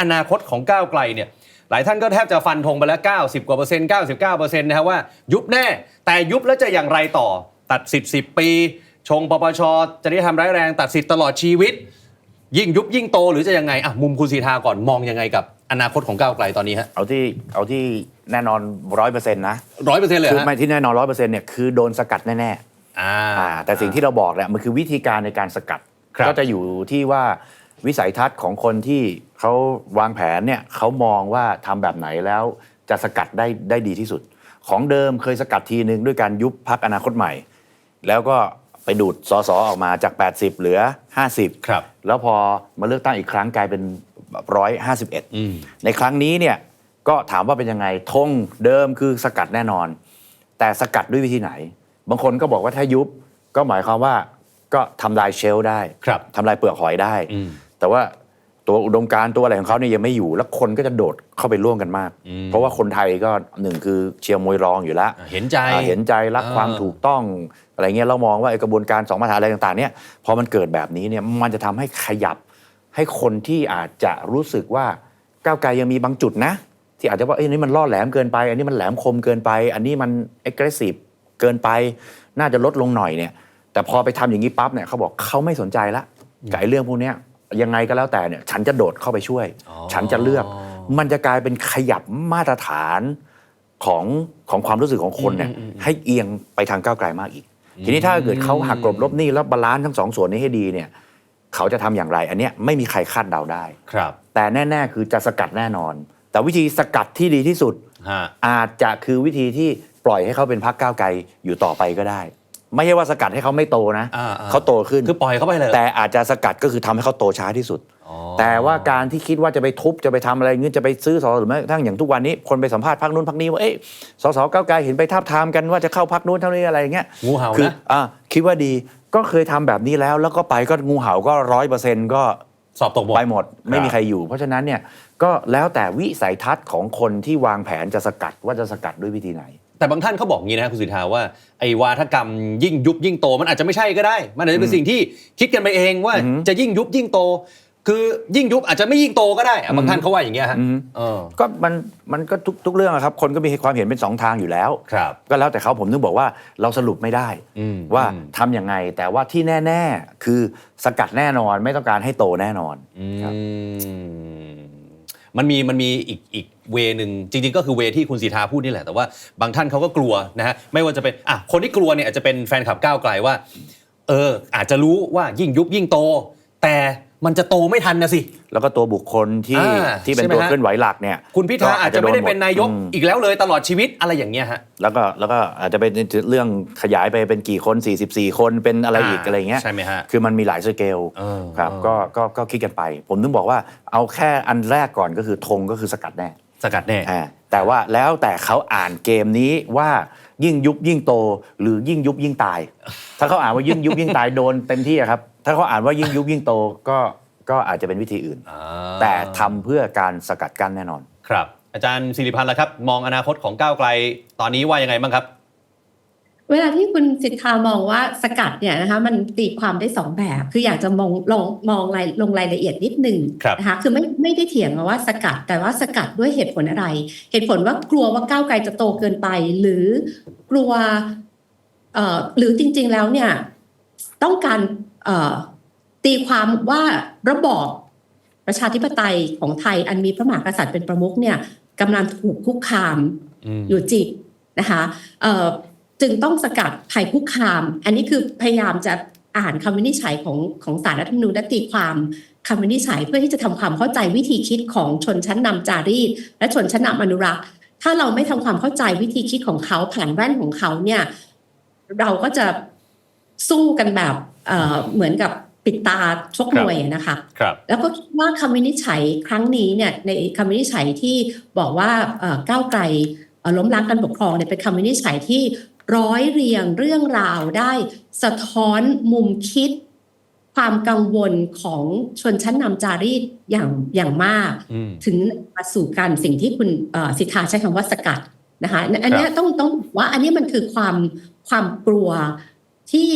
อนาคตของก้าวไกลเนี่ยหลายท่านก็แทบจะฟันธงไปแล้ว 90 กว่าเปอร์เซ็นต์ 99 เปอร์เซ็นต์นะครับว่า ยุบแน่ แต่ยุบแล้วจะอย่างไรต่อ ตัดสิทธิ์ 10 ปี ชงปปชจริยธรรมร้ายแรง ตัดสิทธิ์ตลอดชีวิต ยิ่งยุบยิ่งโตหรือจะยังไงอะมุมคุณสีทาก่อนมองยังไงกับอนาคตของก้าวไกลตอนนี้ฮะเอาที่เอาที่แน่นอนร้อยเปอร์เซ็นต์นะร้อยเปอร์เซ็นต์เลยคือฮะไม่ที่แน่นอนร้อยเปอร์เซ็นต์เนี่ยคือโดนสกัดแน่อ่าๆอ่าแต่สิ่งที่เราบอกเนี่ยมันคือวิธีการในการสกัดครับก็จะอยู่ที่ว่า วิสัยทัศน์ของคนที่เขาวางแผนเนี่ยเขามองว่าทำแบบไหนแล้วจะสกัดได้ได้ดีที่สุด ของเดิมเคยสกัดทีหนึ่งด้วยการยุบพักอนาคตใหม่ แล้วก็ไปดูดสสออกมาจาก 80 เหลือ 50 ครับ แล้วพอมาเลือกตั้งอีกครั้งกลายเป็นร้อยห้าสิบเอ็ดอืมในครั้งนี้เนี่ยก็ถามว่าเป็นยังไงธงเดิมคือสกัดแน่นอน แต่สกัดด้วยวิธีไหน บางคนก็บอกว่าถ้ายุบก็หมายความว่าก็ทำลายเชลฟ์ได้ครับทำลายเปลือกหอยได้อืม แต่ว่าตัวอุดมการณ์ตัวอะไรของเขาเนี่ยยังไม่อยู่ แล้วคนก็จะโดดเข้าไปร่วมกันมากอืมเพราะว่าคนไทยก็หนึ่งคือเชียร์มวยรองอยู่แล้ว เห็นใจอ่าเห็นใจรักอ่าความถูกต้องอะไรเงี้ยเรามองว่าไอ้กระบวนการสองมาตรฐานอะไรต่างๆเนี่ยพอมันเกิดแบบนี้เนี่ยมันจะทำให้ขยับให้คนที่อาจจะรู้สึกว่าก้าวไกลยังมีบางจุดนะ ที่อาจจะว่าเอ้ยอันนี้มันล่อแหลมเกินไป อันนี้มันแหลมคมเกินไป อันนี้มัน aggressive เกินไป น่าจะลดลงหน่อยเนี่ย แต่พอไปทำอย่างนี้ปั๊บเนี่ยเขาบอกเขาไม่สนใจละกับไอ้เรื่องพวกเนี้ย ยังไงก็แล้วแต่เนี่ยฉันจะโดดเข้าไปช่วยอ๋อฉันจะเลือก มันจะกลายเป็นขยับมาตรฐานของของความรู้สึกของคนเนี่ยให้เอียงไปทางก้าวไกลมากอีก ทีนี้ถ้าเกิดเขาหักกลบลบหนี้แล้วบาลานซ์ทั้งสองส่วนนี้ให้ดีเนี่ยเขาจะทำอย่างไร อันเนี้ยไม่มีใครคาดเดาได้ครับ แต่แน่ ๆ คือจะสกัดแน่นอน แต่วิธีสกัดที่ดีที่สุดฮะอาจจะคือวิธีที่ปล่อยให้เขาเป็นพักก้าวไกลอยู่ต่อไปก็ได้ ไม่ใช่ว่าสกัดให้เขาไม่โตนะอ่าๆเขาโตขึ้น คือปล่อยเข้าไปเลยแต่อาจจะสกัดก็คือทำให้เขาโตช้าที่สุดอ๋อแต่ว่าการที่คิดว่าจะไปทุบจะไปทำอะไรเงี้ยจะไปซื้อสอหรือแม้กระทั่งอย่างทุกวันนี้ คนไปสัมภาษณ์พักนู้นพักนี้ว่าเอ๊ะสสก้าวไกลเห็นไปทับทามกันว่าจะเข้าพักนู้นเท่านี้อะไรอย่างเงี้ยงูเห่าคือนะอ่าคิดว่าดีก็เคยทำแบบนี้แล้ว แล้วก็ไปก็งูเห่าก็ร้อยเปอร์เซ็นต์ก็ สอบตกหมด ไปหมดไม่มีใครอยู่ เพราะฉะนั้นเนี่ยก็แล้วแต่วิสัยทัศน์ของคนที่วางแผนจะสกัดว่าจะสกัดด้วยวิธีไหน แต่บางท่านเขาบอกงี้นะคุณสิทธาว่าไอ้วาทกรรมยิ่งยุบยิ่งโต มันอาจจะไม่ใช่ก็ได้ มันอาจจะเป็นสิ่งที่คิดกันไปเองว่าอือหือจะยิ่งยุบยิ่งโต คือยิ่งยุบอาจจะไม่ยิ่งโตก็ได้อะบางท่านเขาว่าอย่างเงี้ยฮะอือหือเออก็มันมันก็ทุกทุกเรื่องอะครับ คนก็มีความเห็นเป็นสองทางอยู่แล้วครับก็แล้วแต่เขาผมถึงบอกว่าเราสรุปไม่ได้อืมว่าอืมทำยังไงแต่ว่าที่แน่ ๆ คือสกัดแน่นอนไม่ต้องการให้โตแน่นอนอืครับ มันมีมันมีอีกอีกเวหนึ่งจริงๆ ก็คือเวที่คุณสีทาพูดนี่แหละ แต่ว่าบางท่านเขาก็กลัวนะฮะไม่ว่าจะเป็นอะคนที่กลัวเนี่ยอาจจะเป็นแฟนคลับก้าวไกลว่า เอออาจจะรู้ว่ายิ่งยุบยิ่งโต แต่มันจะโตไม่ทันนะสิ แล้วก็ตัวบุคคลที่อ่าที่เป็นใช่ไหมตัวฮะ เคลื่อนไหวหลักเนี่ยคุณพิธาอาจจะไม่ได้เป็นนายกอืมอีกแล้วเลยตลอดชีวิตอะไรอย่างเงี้ยฮะ แล้วก็แล้วก็อาจจะเป็นเรื่องขยายไปเป็นกี่คน 44 คนเป็นอะไรอีกอ่าอะไรเงี้ยใช่ไหมฮะคือมันมีหลายสเกลเออครับเออ ก็ก็ก็คิดกันไป ผมถึงบอกว่าเอาแค่อันแรกก่อนก็คือธงก็คือสกัดแน่ สกัดแน่ อ่า แต่ว่าแล้วแต่เขาอ่านเกมนี้ว่ายิ่งยุบยิ่งโต หรือยิ่งยุบยิ่งตาย ถ้าเขาอ่านว่ายิ่งยุบยิ่งตายโดนเต็มที่อะครับ ถ้าเขาอ่านว่ายิ่งยุบยิ่งโตก็ก็อาจจะเป็นวิธีอื่นอ่าแต่ทำเพื่อการสกัดกั้นแน่นอน ครับ อาจารย์สิริพันธ์ล่ะครับ มองอนาคตของก้าวไกล ตอนนี้ว่ายังไงบ้างครับ เวลาที่คุณสิทธามองว่าสกัดเนี่ยนะคะมันตีความได้สองแบบ คืออยากจะมองลองมองรายลงรายละเอียดนิดหนึ่งครับนะคะคือไม่ไม่ได้เถียงมาว่าสกัด แต่ว่าสกัดด้วยเหตุผลอะไร เหตุผลว่ากลัวว่าก้าวไกลจะโตเกินไป หรือกลัวเอ่อหรือจริง ๆแล้วเนี่ยต้องการเอ่อตีความว่าระบอบประชาธิปไตยของไทยอันมีพระมหากษัตริย์เป็นประมุขเนี่ยกำลังถูกคุกคามอืมอยู่จริงนะคะเอ่อ จึงต้องสกัดภัยคุกคาม อันนี้คือพยายามจะอ่านคำวินิจฉัยของของสารรัฐธรรมนูญและตีความคำวินิจฉัยเพื่อที่จะทำความเข้าใจวิธีคิดของชนชั้นนำจารีต และชนชั้นนำอนุรักษ์ ถ้าเราไม่ทำความเข้าใจวิธีคิดของเขาผ่านแว่นของเขาเนี่ย เราก็จะสู้กันแบบเอ่อเหมือนกับปิดตาชกมวยอะนะคะครับแล้วก็คิดว่าคำวินิจฉัยครั้งนี้เนี่ยในคำวินิจฉัยที่บอกว่าเอ่อก้าวไกลเอ่อล้มล้างการปกครองเนี่ยเป็นคำวินิจฉัยที่ ร้อยเรียงเรื่องราวได้สะท้อนมุมคิด ความกังวลของชนชั้นนำจารีตอย่างอย่างมากอืมถึงมาสู่การสิ่งที่คุณเอ่อสิทธาใช้คำว่าสกัดนะคะอันเนี้ยต้องต้องบอกว่าอันนี้มันคือความความกลัวที่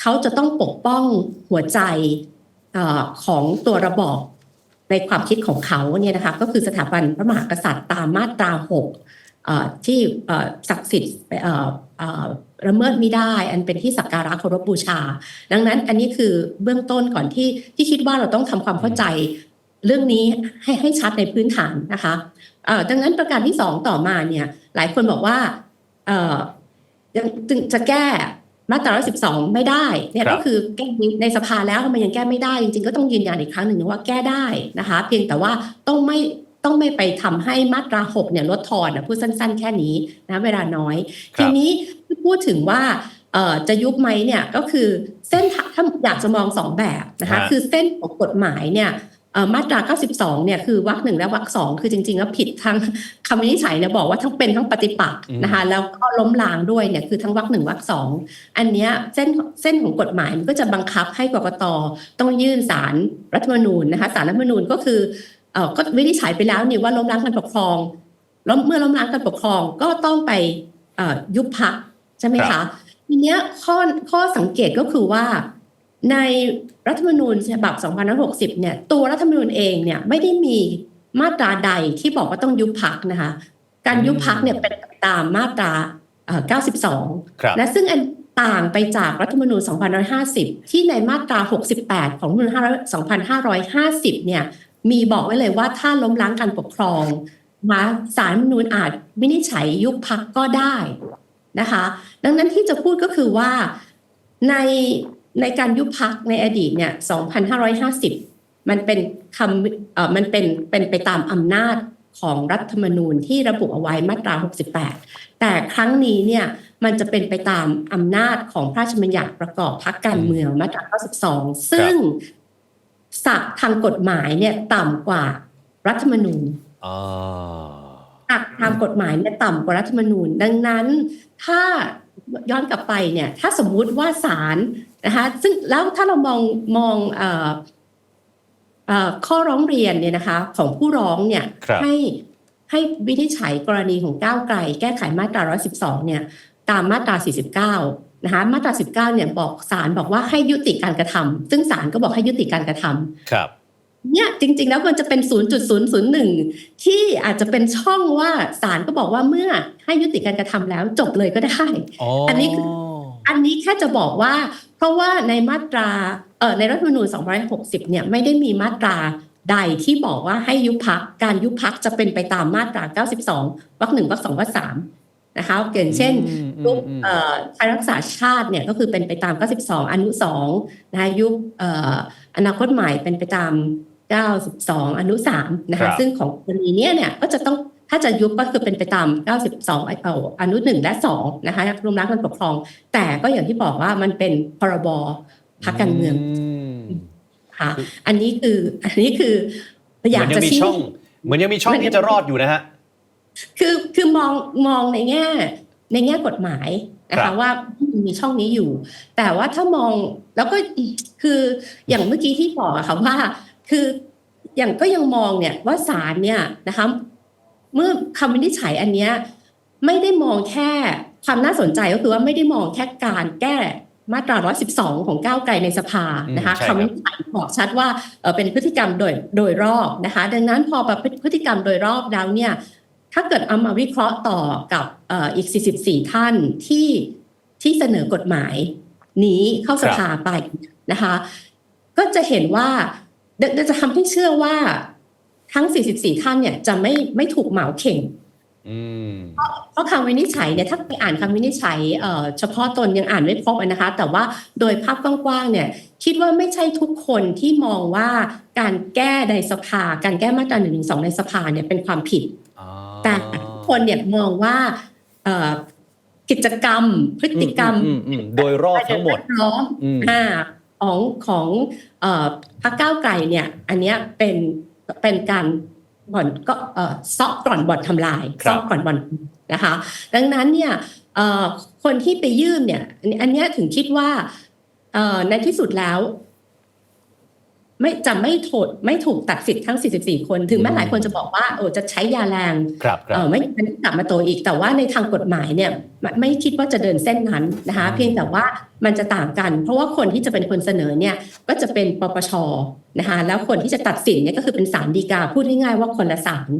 เขาจะต้องปกป้องหัวใจเออของตัวระบอบในความคิดของเขาเนี่ยนะคะก็คือสถาบันพระมหากษัตริย์ตามมาตราหกเอ่อ ที่เอ่อศักดิ์สิทธิ์เอ่อเอ่อละเมิดไม่ได้ อันเป็นที่สักการะเคารพบูชา ดังนั้นอันนี้คือเบื้องต้นก่อนที่ที่คิดว่าเราต้องทำความเข้าใจเรื่องนี้ให้ให้ชัดในพื้นฐานนะคะเอ่อดังนั้นประการที่สองต่อมาเนี่ยหลายคนบอกว่าเอ่อยังจึงจะแก้มาตรา112 ไม่ได้เนี่ยครับก็คือแก้ในสภาแล้วทำไมยังแก้ไม่ได้ จริงๆก็ต้องยืนยันอีกครั้งหนึ่งว่าแก้ได้นะคะ เพียงแต่ว่าต้องไม่ ต้องไม่ไปทำให้มาตรา6เนี่ยลดทอนนะพูดสั้น ๆ แค่นี้นะเวลาน้อยครับทีนี้ที่พูดถึงว่าเอ่อจะยุบไหมเนี่ยก็คือเส้นทางถ้าอยากจะมองสองแบบนะคะฮะคือเส้นของกฎหมายเนี่ยเอ่อมาตรา 92 เนี่ยคือวรรคหนึ่งและวรรคสองคือจริงๆแล้วผิดทั้งคำวินิจฉัยเนี่ยบอกว่าทั้งเป็นทั้งปฏิปักษ์อืมนะคะแล้วก็ล้มล้างด้วยเนี่ยคือทั้งวรรคหนึ่งวรรคสองอันเนี้ยเส้นเส้นของกฎหมายมันก็จะบังคับให้กกตต้องยื่นสารรัฐธรรมนูญนะคะสารรัฐธรรมนูญก็คือ เอ่อก็วินิจฉัยไปแล้วนี่ว่าล้มล้างการปกครองแล้วเมื่อล้มล้างการปกครองก็ต้องไปเอ่อยุบพักใช่ไหมครัคะบทีเนี้ยข้อข้อสังเกตก็คือว่าในรัฐธรรมนูญฉบับ 2560 เนี่ย ตัวรัฐธรรมนูญเองเนี่ยไม่ได้มีมาตราใดที่บอกว่าต้องยุบพักนะคะ การยุบพักเนี่ยเป็นไปตามมาตราเอ่อครับ92 และซึ่งอันต่างไปจากรัฐธรรมนูญ 2550 ที่ในมาตรา 68 ของรัฐธรรมนูญ 2550 เนี่ย มีบอกไว้เลยว่าถ้าล้มล้างการปกครองมาศาลรัฐธรรมนูญอาจวินิจฉัยยุบพักก็ได้นะคะ ดังนั้นที่จะพูดก็คือว่าในในการยุบพักในอดีตเนี่ย 2,550 มันเป็นคำเอ่อมันเป็นเป็นไปตามอำนาจของรัฐธรรมนูญที่ระบุเอาไว้มาตรา 68 แต่ครั้งนี้เนี่ยมันจะเป็นไปตามอำนาจของพระราชบัญญัติประกอบพักการเมืองมาตรา 92 ซึ่ง ศักดิ์ทางกฎหมายเนี่ยต่ำกว่ารัฐธรรมนูญอ่าอักทางกฎหมายเนี่ยต่ำกว่ารัฐธรรมนูญ ดังนั้นถ้าย้อนกลับไปเนี่ยถ้าสมมุติว่าศาลนะคะซึ่งแล้วถ้าเรามองมองเอ่อเอ่อข้อร้องเรียนเนี่ยนะคะของผู้ร้องเนี่ยครับให้ให้วินิจฉัยกรณีของก้าวไกล แก้ไขมาตรา 112 เนี่ย ตามมาตรา 49 นะคะมาตรา19เนี่ยบอกศาลบอกว่าให้ยุติการกระทำซึ่งศาลก็บอกให้ยุติการกระทำครับเนี่ยจริง ๆ แล้วมันจะเป็น 0.001 ที่อาจจะเป็นช่องว่าศาลก็บอกว่าเมื่อให้ยุติการกระทำแล้วจบเลยก็ได้อ๋ออัอันนี้คืออันนี้แค่จะบอกว่า เพราะว่าในมาตราเอ่อในรัฐธรรมนูญ260 เนี่ยไม่ได้มีมาตราใดที่บอกว่าให้ยุบพักการยุบพักจะเป็นไปตามมาตรา 92วรรคหนึ่งวรรคสองวรรคสาม นะคะอย่างเช่นอืมยุบอืมเอ่อไทยรักษาชาติเนี่ยก็คือเป็นไปตาม 92 อนุ2นะคะยุบเอ่ออนาคตใหม่เป็นไปตาม 92 อนุ3นะครัคะบซึ่งของกรณีเนี้ยเนี่ยก็จะต้องถ้าจะยุบก็คือเป็นไปตาม 92เอ่ออนุ 1 และ 2 นะคะรวมรัฐการปกครอง แต่ก็อย่างที่บอกว่ามันเป็นพรบพรรคการเมืองมค่ะอันนี้คืออันนี้คืออยากเหมือนยัจะงมีชี้ช่องเหมือนยังมีช่องมันยังที่จะรอดอยู่นะฮะ คือคือมองมองในแง่ในแง่กฎหมายนะครัคะบว่ามันมีช่องนี้อยู่ แต่ว่าถ้ามองแล้วก็คืออย่างเมื่อกี้ที่บอกอะค่ะว่า คืออย่างก็ยังมองเนี่ยว่าศาลเนี่ยนะคะเมื่อคำวินิจฉัยอันเนี้ยไม่ได้มองแค่ความน่าสนใจก็คือว่าไม่ได้มองแค่การแก้มาตรา 112 ของก้าวไกลในสภานะคะอืมใช่ครับคำวินิจฉัยบอกชัดว่าเอ่อเป็นพฤติกรรมโดยโดยรอบนะคะ ดังนั้นพอแบบพฤติกรรมโดยรอบแล้วเนี่ย ถ้าเกิดเอามาวิเคราะห์ต่อกับเอ่ออีก 44 ท่านที่ที่เสนอกฎหมายนี้เข้าสภาไปนะคะ ก็จะเห็นว่าเดี๋ยวจะทำให้เชื่อว่าทั้ง 44 ท่านเนี่ยจะไม่ไม่ถูกเหมาเข่งอืมเพราะคำวินิจฉัยเนี่ยถ้าไปอ่านคำวินิจฉัยเอ่อเฉพาะตนยังอ่านไม่ครบอะนะคะ แต่ว่าโดยภาพกว้างๆเนี่ย คิดว่าไม่ใช่ทุกคนที่มองว่าการแก้ในสภา การแก้มาตรา1นึในสภาเนี่ยเป็นความผิด อ๋อ แต่ทุกคนเนี่ยมองว่าเอ่อกิจกรรมพฤติกรรมอืมอืมอืมโดยรอบทั้งหมดประเนแวล้อมอืมอ่าของของเอ่อพรรคก้าวไกลเนี่ย อันเนี้ยเป็นเป็นการบ่อนก็เอ่อซอกก่อนบ่อนทำลายครับซอกก่อนบ่อนนะคะ ดังนั้นเนี่ยเอ่อคนที่ไปยื่นเนี่ย อันอันเนี้ยถึงคิดว่าเอ่อในที่สุดแล้ว ไม่จะไม่ถูกไม่ถูกตัดสิทธิ์ทั้ง 44 คน ถึงแม้หลายคนจะบอกว่าโอ้จะใช้ยาแรงครับครัเอบอไม่งั้นกลับมาโตอีก แต่ว่าในทางกฎหมายเนี่ยไม่ไม่คิดว่าจะเดินเส้นนั้นนะคะอืมเพียงแต่ว่ามันจะต่างกัน เพราะว่าคนที่จะเป็นคนเสนอเนี่ยก็จะเป็นปปชนะคะแล้วคนที่จะตัดสินเนี่ยก็คือเป็นศาลฎีกาพูดง่ายๆว่าคนละศาล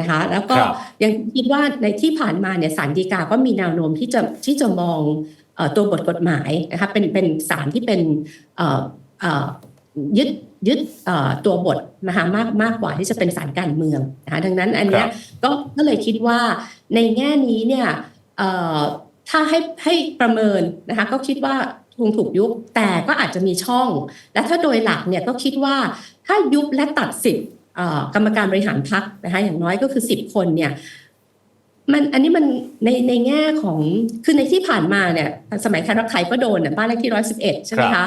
นะคะ แล้วก็ครับยังคิดว่าในที่ผ่านมาเนี่ยศาลฎีกาก็มีแนวโน้มที่จะที่จะมองเอ่อตัวบทกฎหมายนะคะเป็นเป็นศาลที่เป็นเอ่อเอ่อ ยึดยึดเอ่อตัวบทนะคะมากมากกว่าที่จะเป็นศาลการเมืองนะคะดังนั้นอันเนี้ยก็ก็เลยคิดว่าในแง่นี้เนี่ยเอ่อถ้าให้ให้ประเมินนะคะก็คิดว่าคงถูกยุบแต่ก็อาจจะมีช่อง และถ้าโดยหลักเนี่ยก็คิดว่าถ้ายุบและตัดสิทธิ์เอ่อกรรมการบริหารพักนะคะอย่างน้อยก็คือ 10 คนเนี่ยมันอันนี้มันในในแง่ของคือในที่ผ่านมาเนี่ยสมัยไทยรักไทยก็โดนน่ะบ้านเลขที่ร้อยสิบเอ็ดใช่ไหมครัคะบ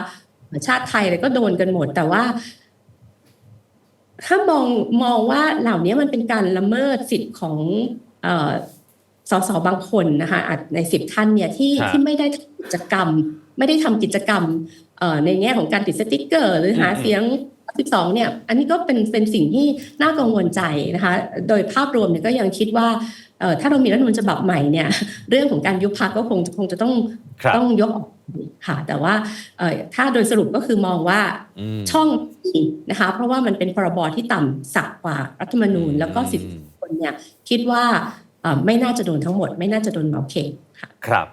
ชาติไทยอะไรก็โดนกันหมด แต่ว่า ถ้ามองมองว่าเหล่านี้มันเป็นการละเมิดสิทธิ์ของเอ่อสสบางคนนะคะอาจในสิบท่านเนี่ยที่ครับที่ไม่ได้ทำกิจกรรม ไม่ได้ทำกิจกรรมเอ่อในแง่ของการติดสติ๊กเกอร์ หรือหาอืมเสียง12เนี่ย อันนี้ก็เป็นเป็นสิ่งที่น่ากังวลใจนะคะ โดยภาพรวมเนี่ยก็ยังคิดว่าเอ่อ ถ้าเรามีรัฐธรรมนูญฉบับใหม่เนี่ยเรื่องของการยุบพักก็คงคงจะต้องครับต้องยกออกค่ะแต่ว่าเอ่อถ้าโดยสรุปก็คือมองว่าอืมช่องมีนะคะเพราะว่ามันเป็นพรบที่ต่ำสักกว่ารัฐธรรมนูญอืมแล้วก็สิทธิคนเนี่ยคิดว่าเอ่อไม่น่าจะโดนทั้งหมด ไม่น่าจะโดนเหมาเข่งค่ะครับ